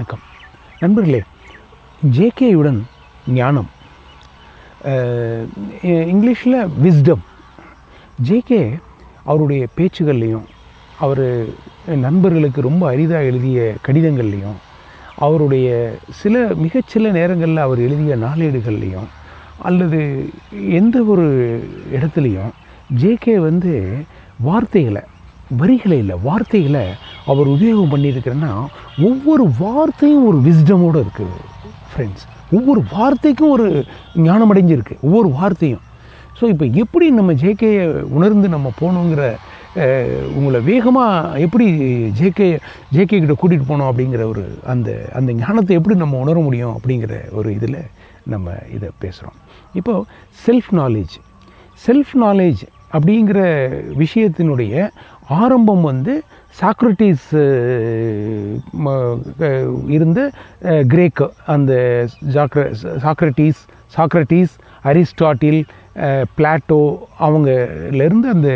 வணக்கம். நண்பர்களே ஜேகேயுடன் ஞானம். இங்கிலீஷில் விஸ்டம் ஜேகே அவருடைய பேச்சுகள்லையும் அவர் நண்பர்களுக்கு ரொம்ப அரிதாக எழுதிய கடிதங்கள்லையும் அவருடைய சில மிகச்சில நேரங்களில் அவர் எழுதிய நாளேடுகள்லேயும் அல்லது எந்த ஒரு இடத்துலையும் ஜேகே வந்து வார்த்தைகளை வரிகளை இல்லை வார்த்தைகளை அவர் உபயோகம் பண்ணியிருக்கிறேன்னா ஒவ்வொரு வார்த்தையும் ஒரு விஸ்டமோடு இருக்குது ஃப்ரெண்ட்ஸ் ஒவ்வொரு வார்த்தைக்கும் ஒரு ஞானம் அடைஞ்சிருக்கு ஒவ்வொரு வார்த்தையும். ஸோ இப்போ எப்படி நம்ம ஜேகேயை உணர்ந்து நம்ம போகணுங்கிற உங்களை வேகமாக எப்படி ஜேகே ஜேகே கிட்ட கூட்டிகிட்டு போனோம் அப்படிங்கிற ஒரு அந்த அந்த ஞானத்தை எப்படி நம்ம உணர முடியும் அப்படிங்கிற ஒரு இதில் நம்ம இதை பேசுகிறோம் இப்போது செல்ஃப் நாலேஜ் செல்ஃப் நாலேஜ் அப்படிங்கிற விஷயத்தினுடைய ஆரம்பம் வந்து சாக்ரட்டிஸ் இருந்த அஹ், கிரேக்கு அந்த ஜாக்ர சாக்ரட்டிஸ் சாக்ரட்டிஸ் அரிஸ்டாட்டில் பிளாட்டோ அவங்கலேருந்து அந்த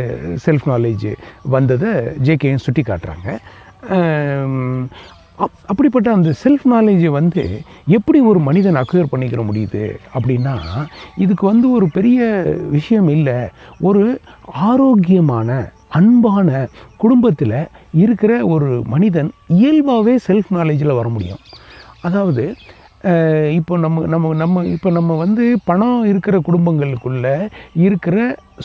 செல்ஃப் நாலேஜ் வந்ததை ஜேகேயும் சுட்டி காட்டுறாங்க. அப் அப்படிப்பட்ட அந்த செல்ஃப் நாலேஜை வந்து எப்படி ஒரு மனிதன் அக்வேர் பண்ணிக்கிற முடியுது அப்படின்னா இதுக்கு வந்து ஒரு பெரிய விஷயம் இல்லை. ஒரு ஆரோக்கியமான அன்பான குடும்பத்தில் இருக்கிற ஒரு மனிதன் இயல்பாகவே செல்ஃப் நாலேஜில் வர முடியும். அதாவது இப்போ நம்ம நம்ம நம்ம இப்போ நம்ம வந்து பணம் இருக்கிற குடும்பங்களுக்குள்ள இருக்கிற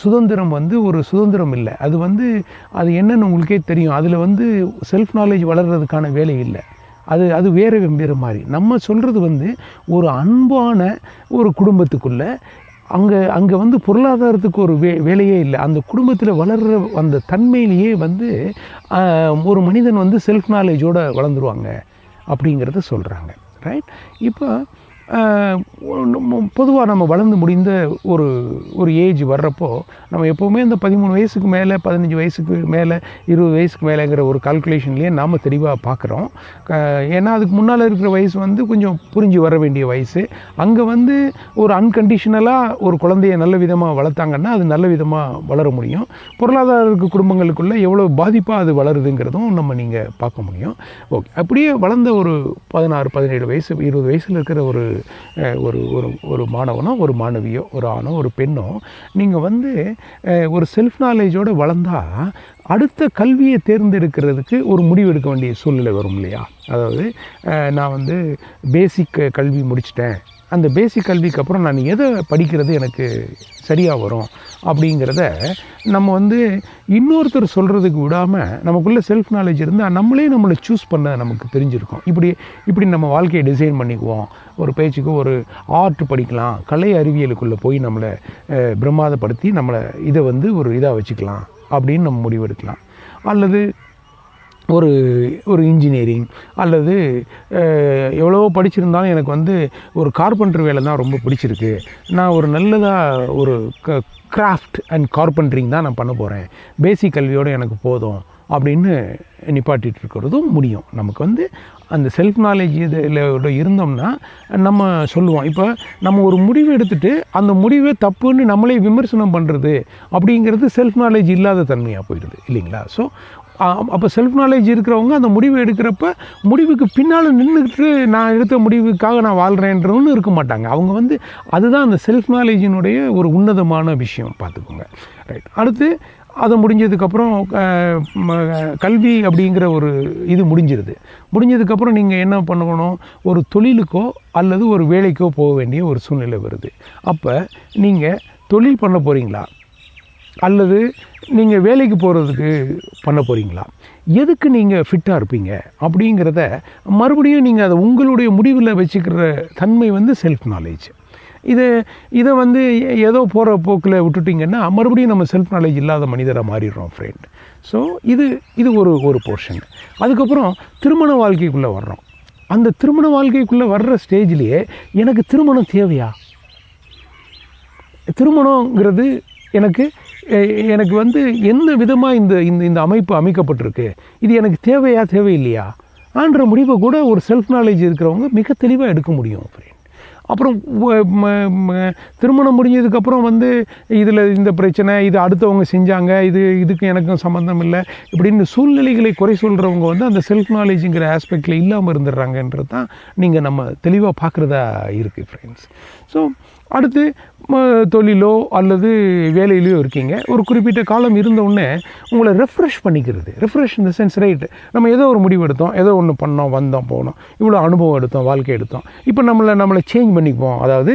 சுதந்திரம் வந்து ஒரு சுதந்திரம் இல்லை. அது வந்து அது என்னன்னு உங்களுக்கே தெரியும். அதில் வந்து செல்ஃப் நாலேஜ் வளர்கிறதுக்கான வேலை இல்லை. அது அது வேறு வேறு மாதிரி. நம்ம சொல்கிறது வந்து ஒரு அன்பான ஒரு குடும்பத்துக்குள்ளே அங்கே அங்கே வந்து பொருளாதாரத்துக்கு ஒரு வே வேலையே இல்லை. அந்த குடும்பத்தில் வளர்கிற அந்த தன்மையிலேயே வந்து ஒரு மனிதன் வந்து செல்ஃப் நாலேஜோடு வளர்ந்துருவாங்க அப்படிங்கிறத சொல்கிறாங்க ரைட் இப்போ பொதுவாக நம்ம வளர்ந்து முடிந்த ஒரு ஒரு ஏஜ் வர்றப்போ நம்ம எப்போவுமே இந்த பதிமூணு வயசுக்கு மேலே பதினஞ்சு வயசுக்கு மேலே இருபது வயசுக்கு மேலேங்கிற ஒரு கால்குலேஷன்லேயே நாம் தெளிவாக பார்க்குறோம் ஏன்னா அதுக்கு முன்னால் இருக்கிற வயசு வந்து கொஞ்சம் புரிஞ்சு வர வேண்டிய வயசு. அங்கே வந்து ஒரு அன்கண்டிஷனலாக ஒரு குழந்தைய நல்ல விதமாக வளர்த்தாங்கன்னா அது நல்ல விதமாக வளர முடியும். பொருளாதார இருக்க குடும்பங்களுக்குள்ளே எவ்வளோ பாதிப்பாக அது வளருதுங்கிறதும் நம்ம நீங்கள் பார்க்க முடியும். ஓகே. அப்படியே வளர்ந்த ஒரு பதினாறு பதினேழு வயசு இருபது வயசில் இருக்கிற ஒரு ஒரு ஒரு ஒரு மாணவனோ ஒரு மாணவியோ ஒரு ஆணோ ஒரு பெண்ணோ நீங்கள் வந்து ஒரு செல்ஃப் நாலேஜோடு வளர்ந்தா அடுத்த கல்வியை தேர்ந்தெடுக்கிறதுக்கு ஒரு முடிவு எடுக்க வேண்டிய சூழ்நிலை வரும் இல்லையா? அதாவது நான் வந்து பேசிக் கல்வி முடிச்சிட்டேன். அந்த பேசிக் கல்விக்கு அப்புறம் நான் எதை படிக்கிறது எனக்கு சரியாக வரும் அப்படிங்கிறத நம்ம வந்து இன்னொருத்தர் சொல்கிறதுக்கு விடாமல் நமக்குள்ளே செல்ஃப் நாலேஜ் இருந்தால் நம்மளே நம்மளை சூஸ் பண்ண நமக்கு தெரிஞ்சிருக்கும். இப்படி இப்படி நம்ம வாழ்க்கையை டிசைன் பண்ணிக்குவோம். ஒரு பேச்சுக்கு ஒரு ஆர்ட் படிக்கலாம். கலை அறிவியலுக்குள்ளே போய் நம்மளை பிரமாதப்படுத்தி நம்மளை இதை வந்து ஒரு இதாக வச்சுக்கலாம் அப்படின்னு நம்ம முடிவெடுக்கலாம். அல்லது ஒரு ஒரு இன்ஜினியரிங் அல்லது எவ்வளவோ படிச்சிருந்தாலும் எனக்கு வந்து ஒரு கார்பெண்டர் வேலை தான் ரொம்ப பிடிச்சிருக்கு. நான் ஒரு நல்லதாக ஒரு க கிராஃப்ட் அண்ட் கார்பெண்டரிங் தான் நான் பண்ண போகிறேன் பேசிக் கல்வியோடு எனக்கு போதும் அப்படின்னு நிப்பாட்டிட்டு இருக்கிறதும் முடியும். நமக்கு வந்து அந்த செல்ஃப் நாலேஜ் இதில் இருந்தோம்னா நம்ம சொல்லுவோம். இப்போ நம்ம ஒரு முடிவு எடுத்துட்டு அந்த முடிவை தப்புன்னு நம்மளே விமர்சனம் பண்ணுறது அப்படிங்கிறது செல்ஃப் நாலேஜ் இல்லாத தன்மையாக போயிடுது இல்லைங்களா? ஸோ அப்போ செல்ஃப் நாலேஜ் இருக்கிறவங்க அந்த முடிவு எடுக்கிறப்ப முடிவுக்கு பின்னால் நின்றுக்கிட்டு நான் எடுத்த முடிவுக்காக நான் வாழ்கிறேன்றவன்னு இருக்க மாட்டாங்க. அவங்க வந்து அதுதான் அந்த செல்ஃப் நாலேஜினுடைய ஒரு உன்னதமான விஷயம் பார்த்துக்கோங்க. ரைட் அடுத்து அது முடிஞ்சதுக்கப்புறம் கல்வி அப்படிங்கிற ஒரு இது முடிஞ்சிருது. முடிஞ்சதுக்கப்புறம் நீங்கள் என்ன பண்ணணும்? ஒரு தொழிலுக்கோ அல்லது ஒரு வேலைக்கோ போக வேண்டிய ஒரு சூழ்நிலை வருது. அப்போ நீங்கள் தொழில் பண்ண போகிறீங்களா அல்லது நீங்கள் வேலைக்கு போகிறதுக்கு பண்ண போகிறீங்களா எதுக்கு நீங்கள் ஃபிட்டாக இருப்பீங்க? அப்படிங்கிறத மறுபடியும் நீங்கள் அதை உங்களுடைய முடிவில் வச்சுக்கிற தன்மை வந்து செல்ஃப் நாலேஜ் இது இதை வந்து ஏ- ஏதோ போகிற போக்கில் விட்டுட்டிங்கன்னா மறுபடியும் நம்ம செல்ஃப் நாலேஜ் இல்லாத மனிதராக மாறிடுறோம் ஃப்ரெண்ட் ஸோ இது இது ஒரு ஒரு போர்ஷன் அதுக்கப்புறம் திருமண வாழ்க்கைக்குள்ளே வர்றோம். அந்த திருமண வாழ்க்கைக்குள்ளே வர்ற ஸ்டேஜ்லேயே எனக்கு திருமணம் தேவையா? திருமணங்கிறது எனக்கு எனக்கு வந்து எந்த விதமாக இந்த இந்த இந்த அமைப்பு அமைக்கப்பட்டிருக்கு? இது எனக்கு தேவையா தேவையில்லையா? ஆன்ற முடிவை கூட ஒரு செல்ஃப் நாலேஜ் இருக்கிறவங்க மிக தெளிவாக எடுக்க முடியும் ஃப்ரெண்ட் அப்புறம் திருமணம் முடிஞ்சதுக்கப்புறம் வந்து இதில் இந்த பிரச்சனை இது அடுத்தவங்க செஞ்சாங்க இது இதுக்கு எனக்கும் சம்மந்தம் இல்லை இப்படின்னு சூழ்நிலைகளை குறை சொல்கிறவங்க வந்து அந்த செல்ஃப் நாலேஜுங்கிற ஆஸ்பெக்டில் இல்லாமல் இருந்துடுறாங்கன்றது தான் நீங்கள் நம்ம தெளிவாக பார்க்குறதா இருக்குது ஃப்ரெண்ட்ஸ் ஸோ அடுத்து தொழிலோ அல்லது வேலையிலையோ இருக்கீங்க. ஒரு குறிப்பிட்ட காலம் இருந்த உடனே உங்களை ரெஃப்ரெஷ் பண்ணிக்கிறது. ரெஃப்ரெஷ் இந்த சென்ஸ் ரைட் நம்ம ஏதோ ஒரு முடிவு எடுத்தோம் ஏதோ ஒன்று பண்ணோம் வந்தோம் போனோம். இவ்வளோ அனுபவம் எடுத்தோம் வாழ்க்கை எடுத்தோம். இப்போ நம்மளை நம்மளை சேஞ்ச் பண்ணிக்குவோம். அதாவது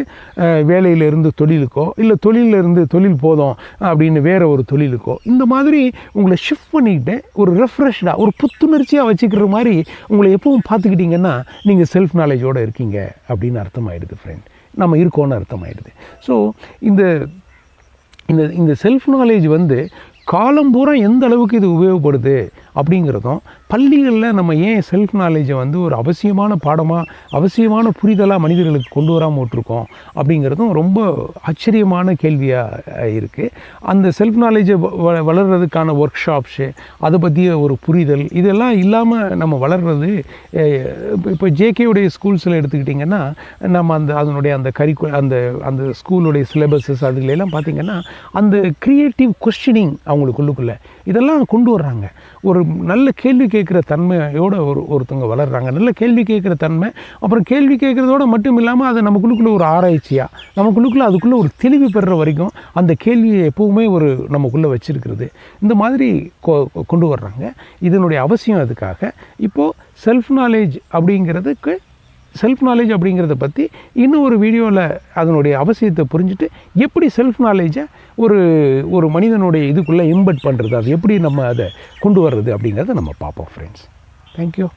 வேலையிலேருந்து வேலையிலிருந்து தொழிலுக்கோ இல்லை தொழிலிருந்து தொழில் போதும் அப்படின்னு வேற ஒரு தொழிலுக்கோ இந்த மாதிரி உங்களை ஷிஃப்ட் பண்ணிக்கிட்டு ஒரு ரெஃப்ரெஷ்டாக ஒரு புத்துணர்ச்சியாக வச்சுக்கிற மாதிரி உங்களை எப்பவும் பார்த்துக்கிட்டிங்கன்னா நீங்கள் செல்ஃப் நாலேஜோடு இருக்கீங்க அப்படின்னு அர்த்தமாயிடுது ஃப்ரெண்ட் நம்ம இருக்கோன்னு அர்த்தமாயிடுது. ஸோ இந்த இந்த இந்த செல்ஃப் நாலேஜ் வந்து காலம் பூரா எந்த அளவுக்கு இது உபயோகப்படுது? அப்படிங்கிறதும் பள்ளிகளில் நம்ம ஏன் செல்ஃப் நாலேஜை வந்து ஒரு அவசியமான பாடமாக அவசியமான புரிதலாக மனிதர்களுக்கு கொண்டு வராமல் விட்டுருக்கோம் அப்படிங்கிறதும் ரொம்ப ஆச்சரியமான கேள்வியாக இருக்குது அந்த செல்ஃப் நாலேஜை வளர்கிறதுக்கான ஒர்க் ஷாப்ஸு அதை பற்றிய ஒரு புரிதல் இதெல்லாம் இல்லாமல் நம்ம வளர்கிறது இப்போ ஜேகேவுடைய ஸ்கூல்ஸில் எடுத்துக்கிட்டிங்கன்னா நம்ம அந்த அதனுடைய அந்த கரிக்கு அந்த அந்த ஸ்கூலுடைய சிலபஸஸ் அதுலெல்லாம் பார்த்திங்கன்னா அந்த க்ரியேட்டிவ் கொஸ்டினிங் அவங்களுக்குள்ளுக்குள்ளே இதெல்லாம் கொண்டு வர்றாங்க. ஒரு நல்ல கேள்வி கேட்குற தன்மையோடு ஒரு ஒருத்தவங்க வளர்கிறாங்க நல்ல கேள்வி கேட்குற தன்மை அப்புறம் கேள்வி கேட்குறதோட மட்டும் இல்லாமல் அதை நமக்குள்ளுக்குள்ளே ஒரு ஆராய்ச்சியாக நமக்குள்ளுக்குள்ளே அதுக்குள்ளே ஒரு தெளிவு பெறுற வரைக்கும் அந்த கேள்வியை எப்போவுமே ஒரு நமக்குள்ளே வச்சுருக்கிறது. இந்த மாதிரி கொ- கொண்டு வர்றாங்க. இதனுடைய அவசியம் அதுக்காக இப்போது செல்ஃப் நாலேஜ் அப்படிங்கிறதுக்கு செல்ஃப் நாலேஜ் அப்படிங்கிறத பற்றி இன்னும் ஒரு வீடியோவில் அதனுடைய அவசியத்தை புரிஞ்சுட்டு எப்படி செல்ஃப் நாலேஜை ஒரு ஒரு மனிதனுடைய இதுக்குள்ளே இம்பட் பண்ணுறது அது எப்படி நம்ம அதை கொண்டு வர்றது அப்படிங்கிறத நம்ம பார்ப்போம் ஃப்ரெண்ட்ஸ் தேங்க்யூ